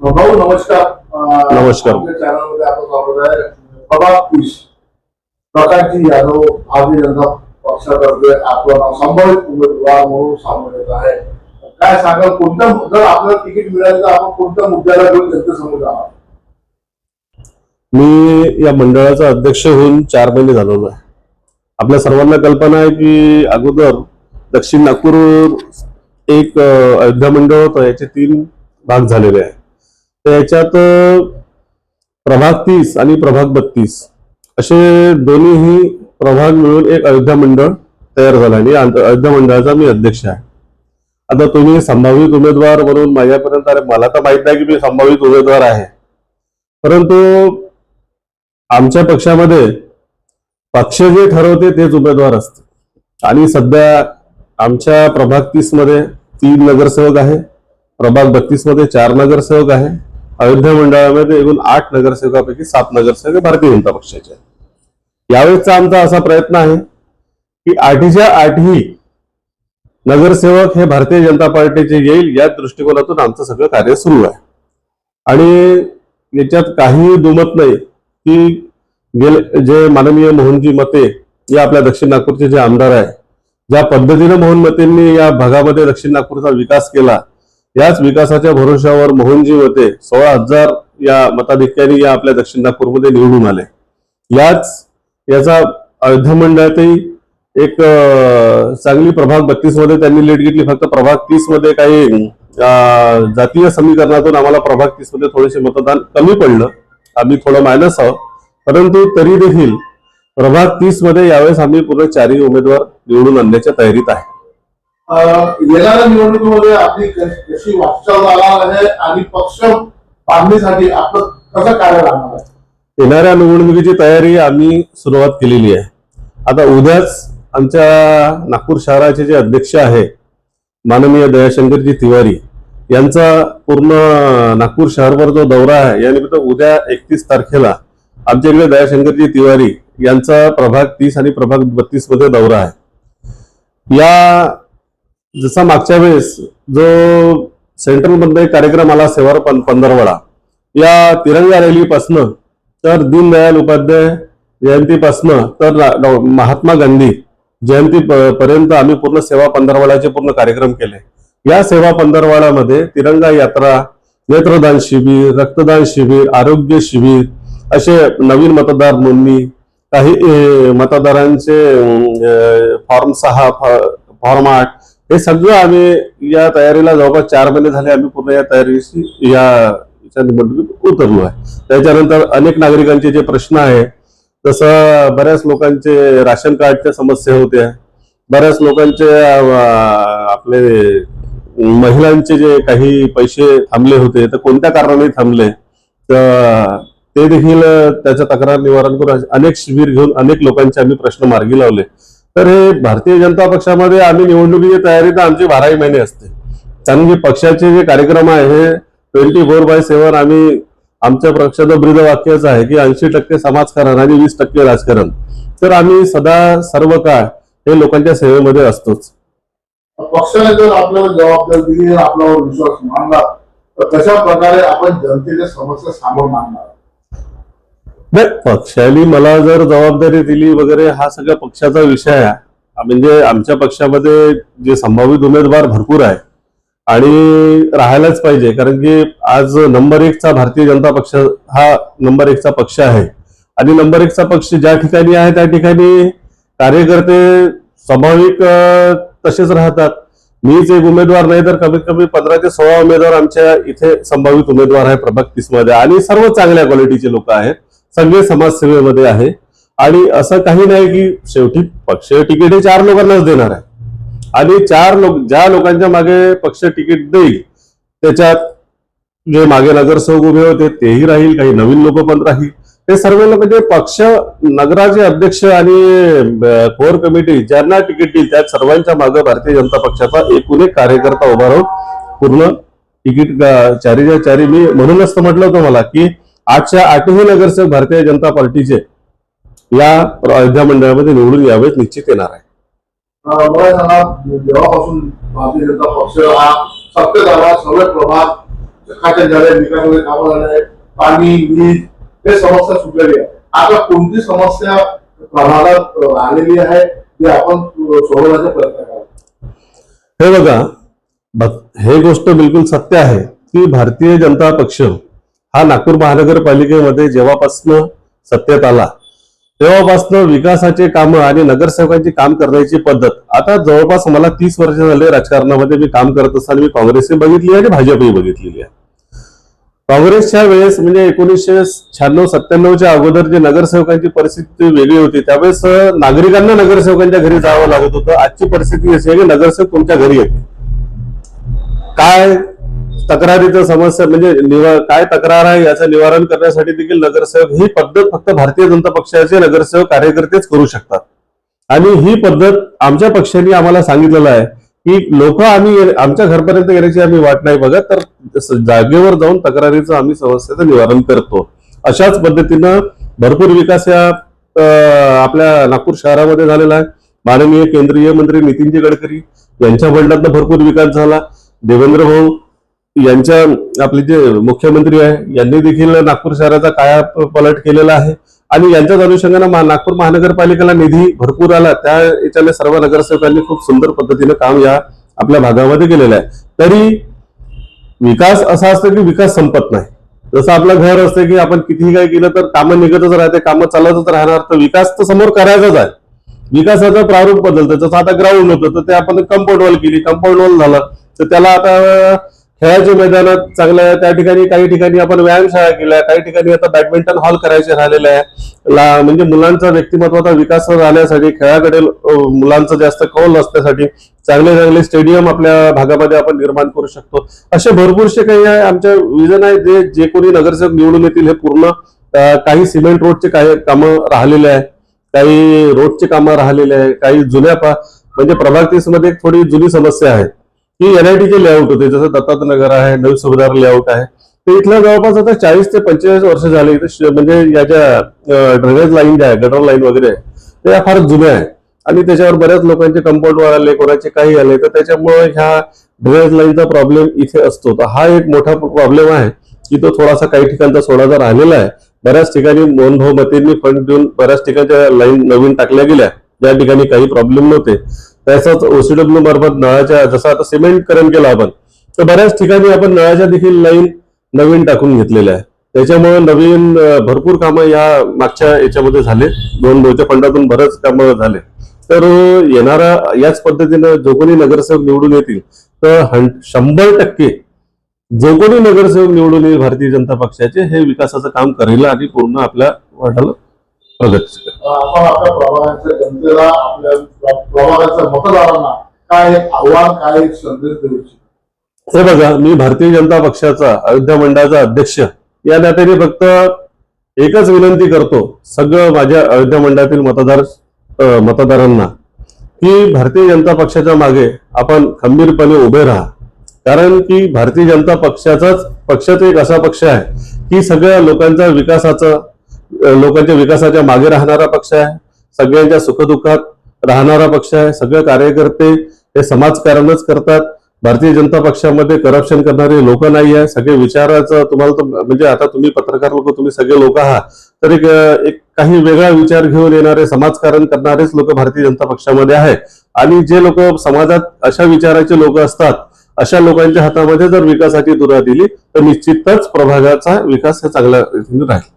भाऊ नमस्कार. नमस्कार. चॅनलमध्ये आपलं स्वागत आहे. प्रभात तीस प्रकाशजी यादव भारतीय जनता पक्षातर्फे आपलं नाव संभावित उमेदवार म्हणून समोर येत आहे. काय सांगाल कोणत्या जर आपल्याला तिकीट मिळालं तर आपण कोणत्या मुद्द्याला घेऊन जनतेसमोर जाणार? मी या मंडळाचा अध्यक्ष होऊन चार महिने झालेलो आहे. आपल्या सर्वांना कल्पना आहे की अगोदर दक्षिण नागपूर एक अयोध्या मंडळ होतं याचे तीन भाग झालेले आहे त्याच्यात प्रभाग तीस आणि प्रभाग बत्तीस असे दोन्हीही प्रभाग मिळून एक अयोध्या मंडळ तयार झालं आणि अयोध्या मंडळाचा मी अध्यक्ष आहे. आता तुम्ही संभावित उमेदवार म्हणून माझ्यापर्यंत अरे मला तर माहीत नाही की मी संभावित उमेदवार आहे. परंतु आमच्या पक्षामध्ये पक्ष जे ठरवते तेच उमेदवार असते. आणि सध्या आमच्या प्रभाग तीसमध्ये तीन नगरसेवक आहे प्रभाग बत्तीसमध्ये चार नगरसेवक आहे अयोध्या मंडळामध्ये एकूण आठ नगरसेवकापैकी सात नगरसेवक भारतीय जनता पक्षाचे यावेळेसचा आमचा असा प्रयत्न आहे की आठीच्या आठही नगरसेवक हे भारतीय जनता पार्टीचे येईल या दृष्टिकोनातून आमचं सगळं कार्य सुरू आहे. आणि याच्यात काहीही दुमत नाही की गेले जे माननीय मोहनजी मते या आपल्या दक्षिण नागपूरचे जे आमदार आहे ज्या पद्धतीनं मोहन मतेंनी या भागामध्ये दक्षिण नागपूरचा विकास केला याच विकासाच्या भरोशावर मोहनजी होते सोळा हजार या मताधिक्याने या आपल्या दक्षिण नागपूरमध्ये निवडून आले. याच याचा अयोध्या मंडळातही एक चांगली प्रभाग बत्तीसमध्ये त्यांनी लीड घेतली. फक्त प्रभाग तीसमध्ये काही जातीय समीकरणातून आम्हाला प्रभाग तीसमध्ये थोडेसे मतदान कमी पडलं. आम्ही थोडं मायनस आहोत. परंतु तरी देखील प्रभाग तीसमध्ये यावेळेस आम्ही पूर्ण चारही उमेदवार निवडून आणण्याच्या तयारीत आहे. येणाऱ्या निवडणुकीमध्ये आपली कशी वाटचाल राहणार आहे आणि पक्ष बांधणीसाठी आपलं कसं कार्य राहणार आहे? येणाऱ्या निवडणुकीची तयारी आम्ही सुरुवात केलेली आहे. आता उद्याच आमच्या नागपूर शहराचे जे अध्यक्ष आहे माननीय दयाशंकरजी तिवारी यांचा पूर्ण नागपूर शहरभर जो दौरा आहे यानिमित्त उद्या एकतीस तारखेला आमच्या इकडे दयाशंकरजी तिवारी यांचा प्रभाग तीस आणि प्रभाग बत्तीसमध्ये दौरा आहे. या जसा मागच्या वेळेस जो सेंट्रल एक कार्यक्रम आला सेवार पं- पंधरवडा या तिरंगा रॅलीपासनं तर दीनदयाल उपाध्याय जयंतीपासनं तर महात्मा गांधी जयंती प- पर्यंत आम्ही पूर्ण सेवा पंधरवाड्याचे पूर्ण कार्यक्रम केले. या सेवा पंधरवाड्यामध्ये तिरंगा यात्रा नेत्रदान शिबिर रक्तदान शिबिर आरोग्य शिबिर असे नवीन मतदार नोंदणी काही ए, मतदारांचे फॉर्म सहा फॉ- फॉर्म आठ हे सगळं आम्ही या तयारीला जवळपास चार महिने झाले आम्ही पूर्ण या तयारीशी या निवडणुकीत उतरलो आहे. त्याच्यानंतर अनेक नागरिकांचे जे प्रश्न आहे जसं बऱ्याच लोकांचे राशन कार्डच्या समस्या होत्या बऱ्याच लोकांचे आपले महिलांचे जे काही पैसे थांबले होते तर कोणत्या कारणाने थांबले? तर ते देखील त्याचं तक्रार निवारण करून अनेक शिबिर घेऊन अनेक लोकांचे आम्ही प्रश्न मार्गी लावले. तर हे भारतीय जनता पक्षामध्ये आम्ही निवडणुकीची तयारी तर आमची बाराही महिने असते. कारण की पक्षाचे जे कार्यक्रम आहे हे ट्वेंटी फोर बाय सेव्हन आम्ही आमच्या पक्षाचं ब्रीद वाक्यच आहे की ऐंशी टक्के समाजकारण आणि वीस टक्के राजकारण. तर आम्ही सदा सर्व काळ हे लोकांच्या सेवेमध्ये असतोच. पक्षाने जर आपल्याला जबाबदारी दिली आपल्यावर विश्वास मानला तर कशा प्रकारे आपण जनतेच्या समस्या सामोर मानणार नाही पक्षाने मला जर जबाबदारी दिली वगैरे हा सगळा पक्षाचा विषय आहे. म्हणजे आमच्या पक्षामध्ये जे संभावित उमेदवार भरपूर आहे. आणि राहायलाच पाहिजे कारण की आज नंबर एकचा भारतीय जनता पक्ष हा नंबर एकचा पक्ष आहे. आणि नंबर एकचा पक्ष ज्या ठिकाणी आहे त्या ठिकाणी कार्यकर्ते स्वाभाविक तसेच राहतात. मीच एक उमेदवार नाही तर कमीत कमी पंधरा ते सोळा उमेदवार आमच्या इथे संभावित उमेदवार आहे प्रभाग तीसमध्ये. आणि सर्व चांगल्या क्वालिटीचे लोक आहेत. सगळे समाजसेवेमध्ये आहे. आणि असं काही नाही की शेवटी पक्ष तिकीट हे चार लोकांनाच देणार आहे. आणि चार लोक ज्या लोकांच्या मागे पक्ष तिकीट देईल त्याच्यात जे मागे नगरसेवक उभे होते तेही राहील काही नवीन लोक पण राहील. ते सर्व लोक जे पक्ष नगराचे अध्यक्ष आणि कोर कमिटी ज्यांना तिकीट देईल त्या सर्वांच्या मागे भारतीय जनता पक्षाचा एकूण एक कार्यकर्ता उभा राहून पूर्ण तिकीट चारीच्या चारी मी म्हणूनच म्हटलं होतं मला की आजच्या आठही नगरसेवक भारतीय जनता पार्टीचे या अयोध्या मंडळामध्ये निवडून यावेळेस निश्चित येणार आहे. मला सांगा जेव्हापासून भारतीय जनता पक्ष हा सत्तेत आला सर्व प्रभाग चकाचक झाले विकासाचे कामं झाले पाणी वीज हे समस्या सुटलेली आहे. आता कोणती समस्या प्रमाणात आलेली आहे ती आपण सोडवण्याचा प्रयत्न करा. हे बघा हे गोष्ट बिलकुल सत्य आहे की भारतीय जनता पक्ष हा नागपूर महानगरपालिकेमध्ये जेव्हापासनं सत्तेत आला तेव्हापासनं विकासाचे कामं आणि नगरसेवकांची काम करण्याची पद्धत. आता जवळपास मला तीस वर्ष झाले राजकारणामध्ये मी काम करत असताना मी काँग्रेसही बघितली आणि भाजपही बघितलेली आहे. काँग्रेसच्या वेळेस म्हणजे एकोणीसशे शहाण्णव सत्त्याण्णवच्या अगोदर जे नगरसेवकांची परिस्थिती वेगळी होती त्यावेळेस नागरिकांना नगरसेवकांच्या घरी जावं लागत होतं. आजची परिस्थिती अशी आहे की नगरसेवक तुमच्या घरी येते काय तक्रारीचं समस्या म्हणजे निवा काय तक्रार आहे याचं निवारण करण्यासाठी देखील नगरसेवक ही पद्धत फक्त भारतीय जनता पक्षाचे नगरसेवक कार्यकर्तेच करू शकतात. आणि ही पद्धत आमच्या पक्षाने आम्हाला सांगितलेलं आहे की लोक आम्ही आमच्या घरपर्यंत येण्याची आम्ही वाट नाही बघत तर जागेवर जाऊन तक्रारीचं आम्ही समस्येचं निवारण करतो. अशाच पद्धतीनं भरपूर विकास या आपल्या नागपूर शहरामध्ये झालेला आहे. माननीय केंद्रीय मंत्री नितीनजी गडकरी यांच्या बंडातनं भरपूर विकास झाला. देवेंद्र भाऊ यांच्या आपले जे मुख्यमंत्री आहे यांनी देखील नागपूर शहराचा काया पलट केलेला आहे. आणि यांच्याच अनुषंगानं नागपूर महानगरपालिकेला निधी भरपूर आला. त्या याच्याने सर्व नगरसेवकांनी खूप सुंदर पद्धतीने काम या आपल्या भागामध्ये केलेलं आहे. तरी विकास असा असतो की विकास संपत नाही. जसं आपलं घर असतं की आपण कितीही काही केलं तर कामं निघतच राहते कामं चालतच राहणार. तर विकास तर समोर करायचाच आहे. विकासाचं प्रारूप बदलतं. जसं आता ग्राउंड होतं तर ते आपण कंपाऊंड वॉल केली. कंपाऊंड वॉल झालं. तर त्याला आता खेळाच्या मैदानात चांगलं आहे त्या ठिकाणी काही ठिकाणी आपण व्यायामशाळा केल्या काही ठिकाणी आता बॅडमिंटन हॉल करायचे राहिलेले आहे. म्हणजे मुलांचा व्यक्तिमत्वाचा विकास राहण्यासाठी खेळाकडे मुलांचा जास्त कौल असण्यासाठी चांगले चांगले स्टेडियम आपल्या भागामध्ये आपण निर्माण करू शकतो. असे भरपूरसे काही आहे. आमच्या विजन आहे जे जे कोणी नगरसेवक निवडून येतील हे पूर्ण काही सिमेंट रोडचे काही कामं राहिलेले आहे. काही रोडचे कामं राहिलेले आहे. काही जुन्या पा म्हणजे प्रभाग तीसमध्ये थोडी जुनी समस्या आहे. हे एनआयटीचे लेआउट होते. जसं दत्तात नगर आहे नवी सुभेदार लेआउट आहे. तर इथल्या जवळपास आता चाळीस ते पंचेचाळीस वर्ष झाले. इथे श- म्हणजे याच्या ड्रेनेज लाईन ज्या आहे गटर लाईन वगैरे आहे त्या फार जुन्या आहे आणि त्याच्यावर बऱ्याच लोकांचे कंपाऊंड वर आले कोणाचे काही आले. तर त्याच्यामुळे ह्या ड्रेनेज लाईनचा प्रॉब्लेम इथे असतो. तर हा एक मोठा प्रॉब्लेम आहे. की तो थोडासा काही ठिकाणचा सोडाचा राहिलेला आहे बऱ्याच ठिकाणी मोहनभाऊ मतेंनी फंड देऊन बऱ्याच ठिकाणच्या लाईन नवीन टाकल्या गेल्या. ज्या ठिकाणी काही प्रॉब्लेम नव्हते. तसंच ओसीडब्ल्यू मार्फत नळाच्या जसं आता सिमेंटकरण केलं आपण तर बऱ्याच ठिकाणी आपण नळाच्या देखील लाईन नवीन टाकून घेतलेल्या आहे त्याच्यामुळे नवीन भरपूर कामं या मागच्या याच्यामध्ये झाले. दोन दोनच्या फंडातून बरेच कामं झाले. तर येणारा याच पद्धतीनं जो कोणी नगरसेवक निवडून येतील तर हं- शंभर टक्के जो कोणी नगरसेवक निवडून येईल भारतीय जनता पक्षाचे. हे विकासाचं काम करेल आणि पूर्ण आपल्या वाटाला प्रगती आपण आपल्या प्रभागाच्या जनतेला आपल्या प्रभागाच्या मतदारांना काय आव्हान काय संदेश देऊ हे बघा मी भारतीय जनता पक्षाचा अयोध्या मंडळाचा अध्यक्ष या नात्याने फक्त एकच विनंती करतो सगळं माझ्या अयोध्या मंडळातील मतदार मतदारांना की भारतीय जनता पक्षाच्या मागे आपण खंबीरपणे उभे राहा. कारण की भारतीय जनता पक्षाचाच पक्षाचा एक असा पक्ष आहे की सगळ्या लोकांच्या विकासाचं लोकांच्या विकासाच्या मागे राहणारा पक्ष आहे. सगळ्यांच्या सुखदुःखात राहणारा पक्ष आहे. सगळे कार्यकर्ते हे समाजकारणच करतात. भारतीय जनता पक्षामध्ये करप्शन करणारे लोक नाही आहे. सगळे विचाराचं तुम्हाला तर म्हणजे आता तुम्ही पत्रकार लोक तुम्ही सगळे लोक आहात. तर एक एक काही वेगळा विचार घेऊन येणारे समाजकारण करणारेच लोक भारतीय जनता पक्षामध्ये आहे. आणि जे लोक समाजात अशा विचाराचे लोक असतात अशा लोकांच्या हातामध्ये जर विकासाची दुरा दिली तर निश्चितच प्रभागाचा विकास हा चांगला राहील.